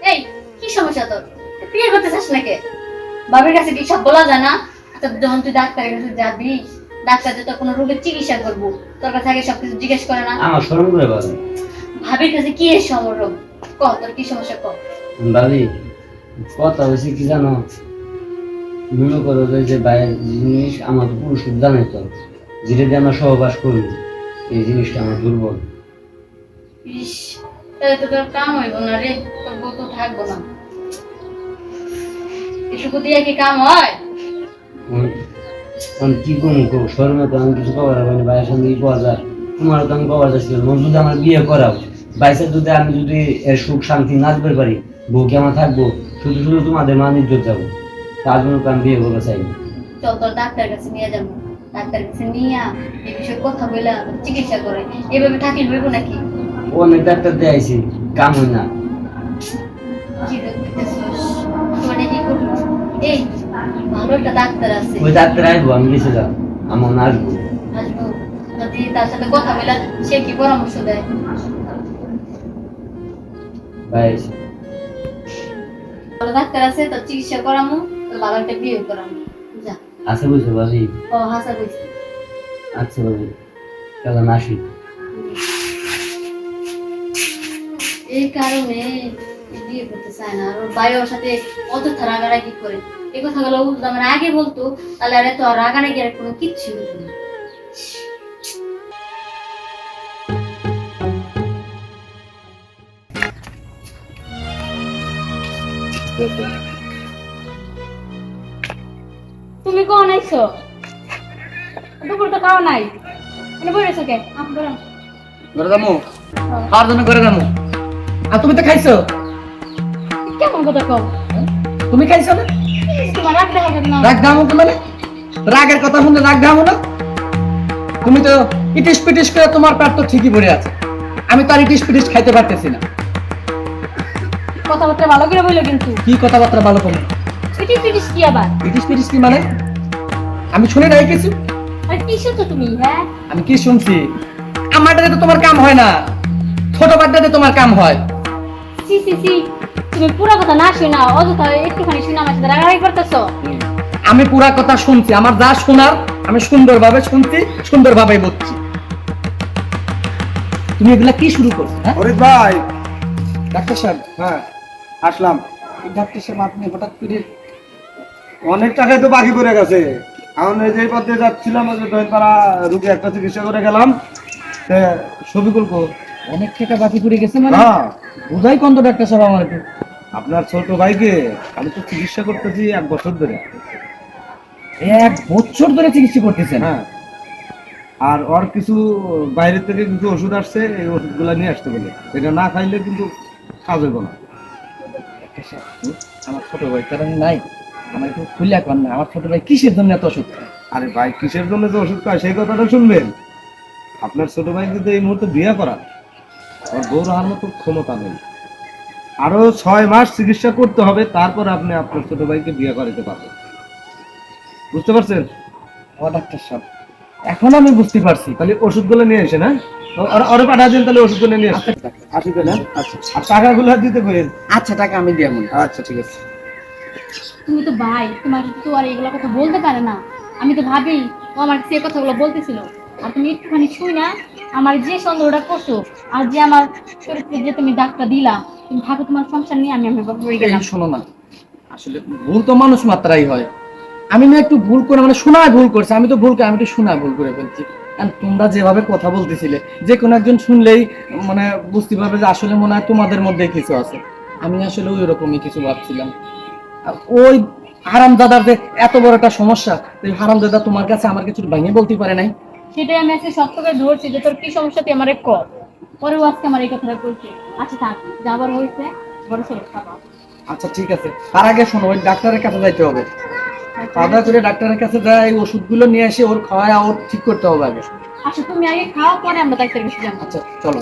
এই কি সমস্যা তোর? বিয়ে করতে চাস নাকি? বাবার কাছে কি সব বলা যায় না? তো যখন তুই ডাক্তারের কাছে যাবি ডাক্তার যে তোর কোনো রোগের চিকিৎসা করব। তোর কাছে আগে সবকিছু জিজ্ঞেস করে না? আমার শরম করে ভাবির কাছে কি এর ক তোর কি সমস্যা ক? ভাবি কথা হয়েছে কি জানো? মনে করো যে বাইরের জিনিস আমার তো পুরুষ জানে তো ধীরে ধীরে আমরা সহবাস করি। এই জিনিসটা আমার দুর্বল। ইস তাহলে তো তোর কাম হইব না রে তোর বউ তো থাকব না। এটুকু দিয়ে কি কাম হয়? আমি- আমি কি করব গো? শরমে তো আমি কিছু কবার পারি বাইরের সঙ্গে কি পাওয়া যায়। তোমার তো আমি কবার যাচ্ছিল যদি আমার বিয়ে করাও বাইসে যদি আমি যদি এর সুখ শান্তি না দিতে পারি বউ কি আমার থাকব? শুধু শুধু তোমাদের মান ইজ্জত যাব। তার জন্য তো আমি বিয়ে করতে চাই। না। চল তোর ডাক্তার কাছে নিয়ে যাব। ডাক্তার কাছে নিয়ে এই বিষয়ে কথা বলে চিকিৎসা করে। এভাবে থাকলে হইব নাকি? অনেক ডাক্তার দেয়াইছি কাম হয় না। ওই ডাক্তার আসব আমি গেছে যাও আমার আসব। যদি তার সাথে কথা বলে সে কি পরামর্শ দেয়? ভাই ভালো ডাক্তার আছে তোর চিকিৎসা করামু ভালো একটা বিয়ে করামু। যা। আছে বুঝছ ভাবি? ও হাসা আচ্ছা ভাবি। আমি আসি। এই কারণে বিয়ে করতে চায় না। আর ওর ভাই ওর সাথে অযথা রাগারাগি করে। এই কথাগুলো ও যদি আমার আগে বলতো তাহলে আর এত রাগারাগি আর কোনো কিচ্ছু হতো না। তুমি কোন আইছো? দুপুর তো খাওয়া নাই। মানে বলেছ কে দামু জন্য করে দামু আর তুমি তো খাইছো? কেমন কথা কও? তুমি খাইছো না? তোমার রাগ দেখা না। রাগ দামু তো মানে? রাগের কথা শুনলে রাগ দামু না? তুমি তো ইটিস পিটিস করে তোমার পেট তো ঠিকই ভরে আছে। আমি তো আর ইটিস পিটিস খাইতে পারতেছি না। কথাবার্তা ভালো করে বলল কিন্তু। কি কথাবার্তা ভালো কমে পিটিস পিটিস কি আবার? ইটিস পিটিস কি মানে? আমি শুনে নাই কিছু? আর কিসে তো তুমি হ্যাঁ? আমি কি শুনছি? আমারটাতে তো তোমার কাম হয় না। ছোট বাচ্চাতে তোমার কাম হয়। সি সি সি তুমি পুরো কথা না শোনা অযথা একটুখানি শুনে আমার সাথে রাগারাগি করতেছো? আমি পুরা কথা শুনছি আমার যা শোনার আমি সুন্দরভাবে শুনছি সুন্দরভাবে বলছি। তুমি এগুলা কি শুরু করছ হ্যাঁ? ফরিদ ভাই। ডাক্তার সাহেব। হ্যাঁ আসলাম। ডাক্তার সাহেব আপনি হঠাৎ করে অনেক টাকাই তো বাকি পড়ে গেছে। এখন এই যে পথে যাচ্ছিলাম ওই রুগী একটা চিকিৎসা করে গেলাম। কো অনেক টাকা বাকি পড়ে গেছে মানে? হ্যাঁ বুঝাই কত ডাক্তার সাহেব আমার আপনার ছোট ভাইকে আমি তো চিকিৎসা করতেছি এক বছর ধরে। এক বছর ধরে চিকিৎসা করতেছেন? হ্যাঁ। আর ওর কিছু বাইরে থেকে কিছু ওষুধ আসছে এই ওষুধগুলো নিয়ে আসতে বলে। এটা না খাইলে কিন্তু কাজ হইব না। আমার ছোট ভাই কারণ নাই। আমার একটু খুলে কর না। আমার ছোট ভাই কিসের জন্য এত ওষুধ খায়? আরে ভাই কিসের জন্য যে ওষুধ খায়? সেই কথাটা শুনবেন। আপনার ছোট ভাই কিন্তু এই মুহূর্তে বিয়ে করা। মতো ক্ষমতা নেই। ছয় মাস চিকিৎসা করতে হবে তারপর আপনি আপনার ছোট ভাইকে বিয়ে করাতে পারবেন। বুঝতে পারছেন? ও ডাক্তার সাহেব। এখন আমি বুঝতে পারছি তাহলে ওষুধগুলো নিয়ে এসে না? ওরে পাঠা দিন তাহলে ওষুধগুলো নিয়ে আসেন আসি তাহলে? আচ্ছা আর টাকাগুলো দিতে পারেন আচ্ছা টাকা আমি দিয়ে আচ্ছা ঠিক আছে। তুমি তো ভাই তোমার তো আর এগুলো কথা বলতে পারে না। আমি তো ভাবি ও আমার সে কথাগুলো বলতেছিল। আর তুমি একটুখানি শুই না আমার যে সন্দেহটা করছ আর যে আমার যে তুমি দিলা তুমি থাকো তোমার সংসার নিয়ে আমি আমি গেলাম। শোনো না আসলে ভুল তো মানুষ মাত্রাই হয়। আমি না একটু ভুল করে মানে শোনায় ভুল করছি আমি তো ভুল করে আমি একটু শোনায় ভুল করে ফেলছি। And তোমরা যেভাবে কথা বলতেছিলে যে কোনো একজন শুনলেই মানে বুঝতে পারবে যে আসলে মনে হয় তোমাদের মধ্যে কিছু আছে। আমি আসলে ওই রকমই কিছু ভাবছিলাম। আর ওই হারামদাদার যে এত বড় একটা সমস্যা এই হারামদাদা তোমার কাছে আমার কিছু ভাঙিয়ে বলতে পারে নাই? সেটাই আমি আজকে শক্ত করে ধরছি যে তোর কি সমস্যা তুই আমার কর পরেও আজকে আমার এই কথাটা বলছে। আচ্ছা থাক যাবার হয়েছে বড় সড়ো খাবা আচ্ছা ঠিক আছে। তার আগে শোনো ওই ডাক্তারের কাছে যাইতে হবে। খাওয়া করে ডাক্তারের কাছে যায় এই ওষুধগুলো নিয়ে এসে ওর খাওয়া ওর ঠিক করতে হবে আগে। আচ্ছা তুমি আগে খাওয়া পরে আমরা ডাক্তারের কাছে যাব। আচ্ছা চলো।